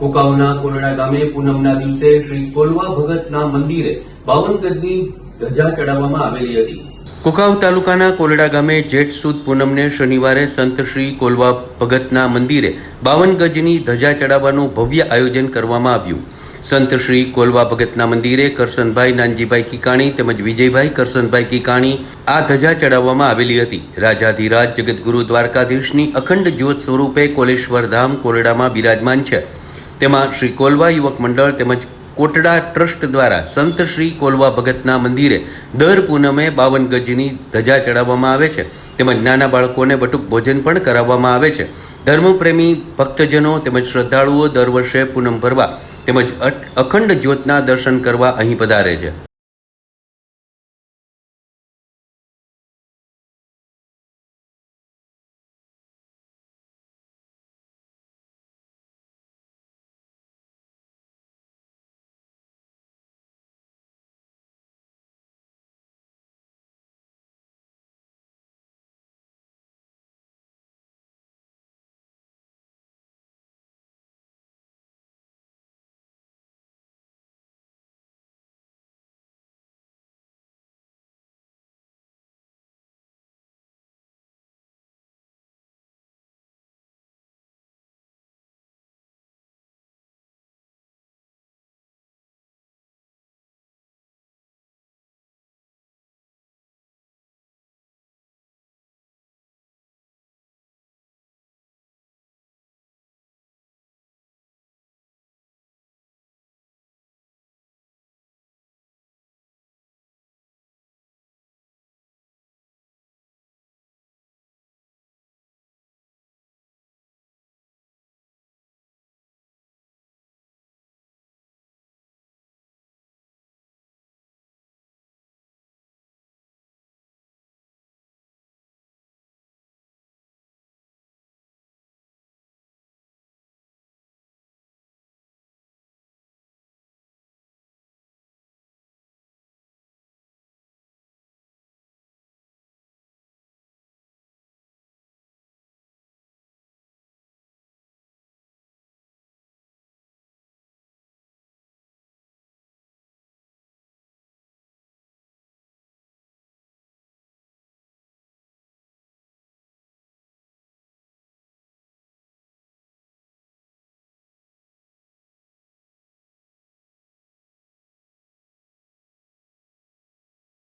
કુકાવના કોરડા ગામે પૂનમના દિવસે શ્રી કોલવા ભગતના મંદિરે બાવન ગજની ધજા ચડાવવામાં આવેલી હતી. કુકાવ તાલુકાના કોલડા ગામે જેઠ સુદ પૂનમને શનિવારે સંત શ્રી કોલવા ભગતના મંદિરે બાવન ગજની ધજા ચડાવવાનું ભવ્ય આયોજન કરવામાં આવ્યું. સંત શ્રી કોલવા ભગતના મંદિરે કરશનભાઈ નાનજીભાઈ કિકાણી તેમજ વિજયભાઈ કરશનભાઈ કિકાણી આ ધજા ચડાવવામાં આવેલી હતી. રાજાધિરાજ જગતગુરુ દ્વારકાધીશની અખંડ જ્યોત સ્વરૂપે કોલેશ્વર ધામ કોરડામાં બિરાજમાન છે. તેમાં શ્રી કોલવા યુવક મંડળ તેમજ કોટડા ટ્રસ્ટ દ્વારા સંત શ્રી કોલવા ભગતના મંદિરે દર પૂનમે બાવન ગજની ધજા ચડાવવામાં આવે છે. તેમજ નાના બાળકોને બટુક ભોજન પણ કરાવવામાં આવે છે. ધર્મપ્રેમી ભક્તજનો તેમજ શ્રદ્ધાળુઓ દર વર્ષે પૂનમ ભરવા તેમજ અખંડ જ્યોતના દર્શન કરવા અહીં પધારે છે.